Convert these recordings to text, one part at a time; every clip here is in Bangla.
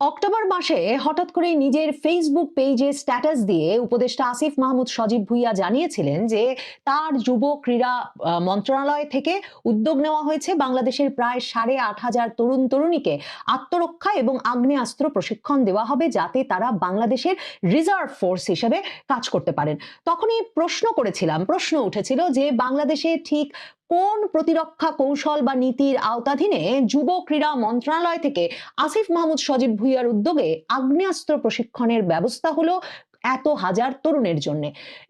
অক্টোবর মাসে হঠাৎ করে নিজের ফেসবুক পেজে স্ট্যাটাস দিয়ে উপদেষ্টা আসিফ মাহমুদ সজীব ভুইয়া জানিয়েছিলেন যে তার যুব ক্রীড়া মন্ত্রণালয় থেকে উদ্যোগ নেওয়া হয়েছে বাংলাদেশের প্রায় সাড়ে আট হাজার তরুণ তরুণীকে আত্মরক্ষা এবং আগ্নেয়াস্ত্র প্রশিক্ষণ দেওয়া হবে যাতে তারা বাংলাদেশের রিজার্ভ ফোর্স হিসেবে কাজ করতে পারেন। তখনই প্রশ্ন করেছিলাম, প্রশ্ন উঠেছিল যে বাংলাদেশে ঠিক কোন প্রতিরক্ষা কৌশল বা নীতির আওতাধীনে যুব ক্রীড়া মন্ত্রণালয় থেকে আসিফ মাহমুদ সজীব ভুইয়ার উদ্যোগে আগ্নেয়াস্ত্র প্রশিক্ষণের ব্যবস্থা হলো এত হাজার তরুণের জন্য।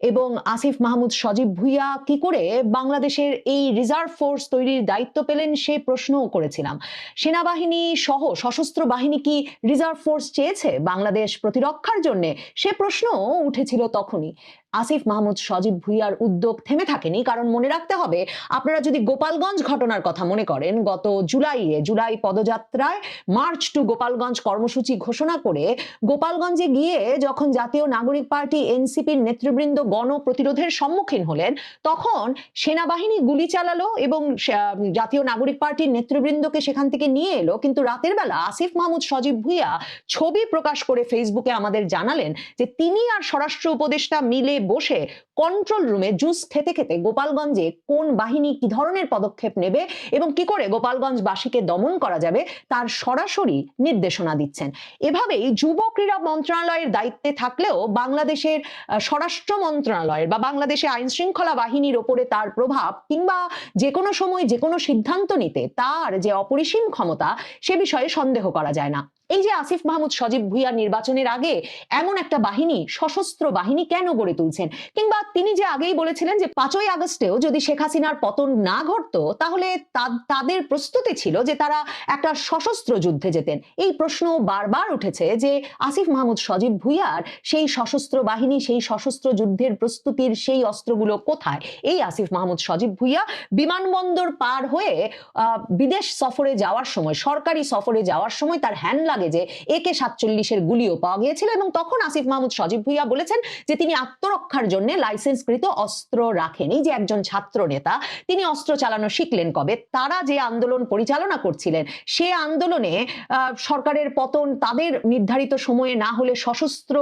এবং আসিফ মাহমুদ সজীব ভুইয়া কি করে বাংলাদেশের এই রিজার্ভ ফোর্স তৈরির দায়িত্ব পেলেন সে প্রশ্নও করেছিলাম। সেনাবাহিনী সহ সশস্ত্র বাহিনী কি রিজার্ভ ফোর্স চেয়েছে বাংলাদেশ প্রতিরক্ষার জন্য? সে প্রশ্নও উঠেছিল তখনই। আসিফ মাহমুদ সজীব ভুইয়ার উদ্যোগ থেমে থাকেনি, কারণ মনে রাখতে হবে, আপনারা যদি গোপালগঞ্জ ঘটনার কথা মনে করেন, গত জুলাইয়ে, জুলাই পদযাত্রায় মার্চ টু গোপালগঞ্জ কর্মসূচি ঘোষণা করে গোপালগঞ্জে গিয়ে যখন জাতীয় নাগরিক পার্টি এনসিপির নেতৃবৃন্দ গণ প্রতিরোধের সম্মুখীন হলেন, তখন সেনাবাহিনী গুলি চালালো এবং জাতীয় নাগরিক পার্টির নেতৃবৃন্দকে সেখান থেকে নিয়ে এলো। কিন্তু রাতের বেলা আসিফ মাহমুদ, সজীব ভুইয়া ছবি প্রকাশ করে ফেসবুকে আমাদের জানালেন যে, তিনি আর স্বরাষ্ট্র উপদেষ্টা মিলে বসে কন্ট্রোল রুমে জুস খেতে খেতে গোপালগঞ্জে কোন বাহিনী কি ধরনের পদক্ষেপ নেবে এবং কি করে গোপালগঞ্জবাসীকে দমন করা যাবে, তার সরাসরি নির্দেশনা দিচ্ছেন। এভাবেই যুব ক্রীড়া মন্ত্রণালয়ের দায়িত্বে থাকলেও বাংলাদেশের স্বরাষ্ট্র মন্ত্রণালয়ের বা বাংলাদেশে আইন শৃঙ্খলা বাহিনীর ওপরে তার প্রভাব কিংবা যে কোনো সময় যে কোনো সিদ্ধান্ত নিতে তার যে অপরিসীম ক্ষমতা সে বিষয়ে সন্দেহ করা যায় না। এই যে আসিফ মাহমুদ সজীব ভুইয়া নির্বাচনের আগে এমন একটা বাহিনী, সশস্ত্র বাহিনী কেন গড়ে তুলছেন? কিংবা তিনি যে আগেই বলেছিলেন যে পাঁচই আগস্টেও যদি শেখ হাসিনার পতন না ঘটতো, তাহলে তাদের প্রস্তুতি ছিল যে তারা একটা সশস্ত্র যুদ্ধে যেতেন। এই প্রশ্ন বারবার উঠেছে যে আসিফ মাহমুদ সজীব ভুইয়ার সেই সশস্ত্র বাহিনী, সেই সশস্ত্র যুদ্ধের প্রস্তুতির সেই অস্ত্রগুলো কোথায়? এই আসিফ মাহমুদ সজীব ভুইয়া বিমানবন্দর পার হয়ে বিদেশ সফরে যাওয়ার সময়, সরকারি সফরে যাওয়ার সময় তার হ্যান্ড লাগেজে একে সাতচল্লিশের গুলিও পাওয়া গিয়েছিল এবং তখন আসিফ মাহমুদ সজীব ভুইয়া বলেছেন যে তিনি আত্মরক্ষার জন্য লাইসেন্সকৃত অস্ত্র রাখেন। যে একজন ছাত্র নেতা, তিনি অস্ত্র চালানো শিখলেন কবে? তারা যে আন্দোলন পরিচালনা করছিলেন, সে আন্দোলনে সরকারের পতন তাদের নির্ধারিত সময়ে না হলে সশস্ত্র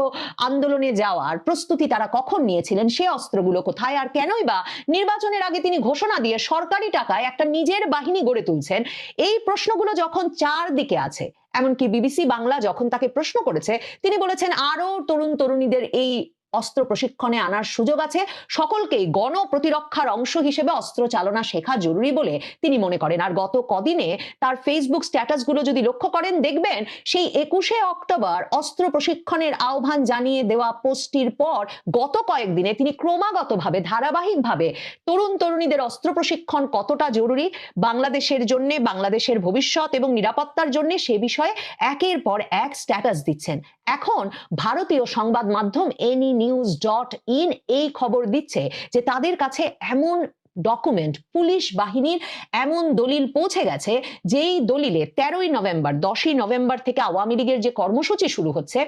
আন্দোলনে যাওয়ার প্রস্তুতি তারা কখন নিয়েছিলেন? সে অস্ত্রগুলো কোথায় আর কেনই বা? নির্বাচনের আগে তিনি ঘোষণা দিয়ে সরকারি টাকায় একটা নিজের বাহিনী গড়ে তুলছেন। এই প্রশ্নগুলো যখন চারদিকে আছে এমনকি বিবিসি বাংলা যখন তাকে প্রশ্ন করেছে তিনি বলেছেন আরও তরুণ তরুণীদের এই অস্ত্র প্রশিক্ষণে আনার সুযোগ আছে। সকলকেই গণ প্রতিরক্ষার অংশ হিসেবে অস্ত্র চালনা শেখা জরুরি বলে তিনি মনে করেন। আর গত কদিনে তার ফেসবুক স্ট্যাটাসগুলো যদি লক্ষ্য করেন, দেখবেন সেই একুশে অক্টোবর অস্ত্র প্রশিক্ষণের আহ্বান জানিয়ে দেওয়া পোস্টটির পর গত কয়েকদিনে তিনি ক্রমাগতভাবে, ধারাবাহিকভাবে তরুণ তরুণীদের অস্ত্র প্রশিক্ষণ কতটা জরুরি, বাংলাদেশের জন্য, বাংলাদেশের ভবিষ্যৎ এবং নিরাপত্তার জন্য সে বিষয়ে একের পর এক স্ট্যাটাস দিচ্ছেন। এখন ভারতীয় সংবাদ মাধ্যম এনি নিউজ ডট ইন এই খবর দিচ্ছে যে তাদের কাছে এমন ডকুমেন্ট পুলিশ বাহিনীর এমন দলিল পৌঁছে গেছে যেই দলিলে তেরোই নভেম্বর, দশই নভেম্বর থেকে আওয়ামী লীগের যে কর্মসূচি শুরু হচ্ছে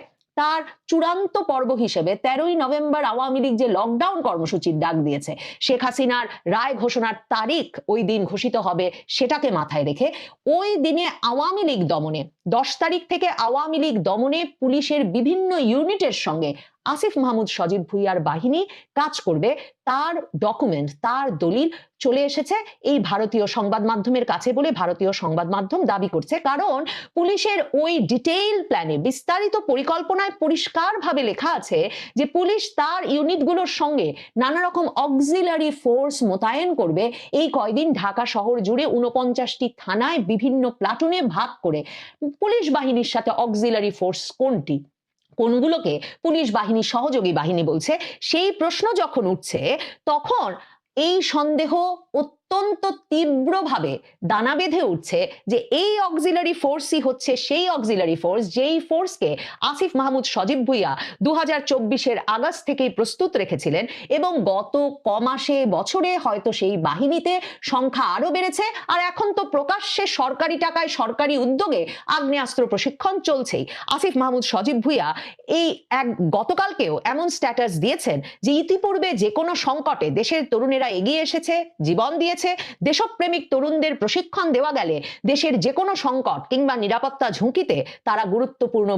তার চূড়ান্ত পর্ব হিসেবে তেরোই নভেম্বর আওয়ামী লীগ যে লকডাউন কর্মসূচির ডাক দিয়েছে, শেখ হাসিনার রায় ঘোষণার তারিখ ওই দিন ঘোষিত হবে সেটাকে মাথায় রেখে, ওই দিনে আওয়ামী লীগ দমনে, দশ তারিখ থেকে আওয়ামী লীগ দমনে পুলিশের বিভিন্ন ইউনিটের সঙ্গে আসিফ মাহমুদ সজীব ভুইয়ার বাহিনী কাজ করবে, তার ডকুমেন্ট তার দলিল চলে এসেছে এই ভারতীয় সংবাদ মাধ্যমের কাছে বলে ভারতীয় সংবাদ মাধ্যম দাবি করছে। কারণ পুলিশের ওই ডিটেইল প্ল্যানে বিস্তারিত পরিকল্পনায় পরিষ্কারভাবে লেখা আছে যে পুলিশ তার ইউনিটগুলোর সঙ্গে নানা রকম অক্সিলারি ফোর্স মোতায়েন করবে। এই কয়দিন ঢাকা শহর জুড়ে উনপঞ্চাশটি থানায় বিভিন্ন প্লাটুনে ভাগ করে। পুলিশ বাহিনীর সাথে অক্সিলারি ফোর্স কোনটি? কোনগুলোকে পুলিশ বাহিনী সহযোগী বাহিনী বলছে সেই প্রশ্ন যখন উঠছে তখন এই সন্দেহ অত্যন্ত তীব্রভাবে দানা বেঁধে উঠছে যে এই অক্সিলারি ফোর্সই হচ্ছে সেই অক্সিলারি ফোর্স যেই ফোর্সকে আসিফ মাহমুদ সজীব ভুইয়া দু হাজার চব্বিশের আগস্ট থেকেই প্রস্তুত রেখেছিলেন এবং গত ক মাসে বছরে হয়তো সেই বাহিনীতে সংখ্যা আরও বেড়েছে। আর এখন তো প্রকাশ্যে সরকারি টাকায় সরকারি উদ্যোগে আগ্নেয়াস্ত্র প্রশিক্ষণ চলছেই। আসিফ মাহমুদ সজীব ভুইয়া এই এক গতকালকেও এমন স্ট্যাটাস দিয়েছেন যে ইতিপূর্বে যে কোনো সংকটে দেশের তরুণেরা এগিয়ে এসেছে, জীবন দিয়েছে দেশপ্রেমিক তরুণদের প্রশিক্ষণ দেওয়া গেলে দেশের যে কোনো সংকট কিংবা নিরাপত্তা ঝুঁকিতে তারা গুরুত্বপূর্ণ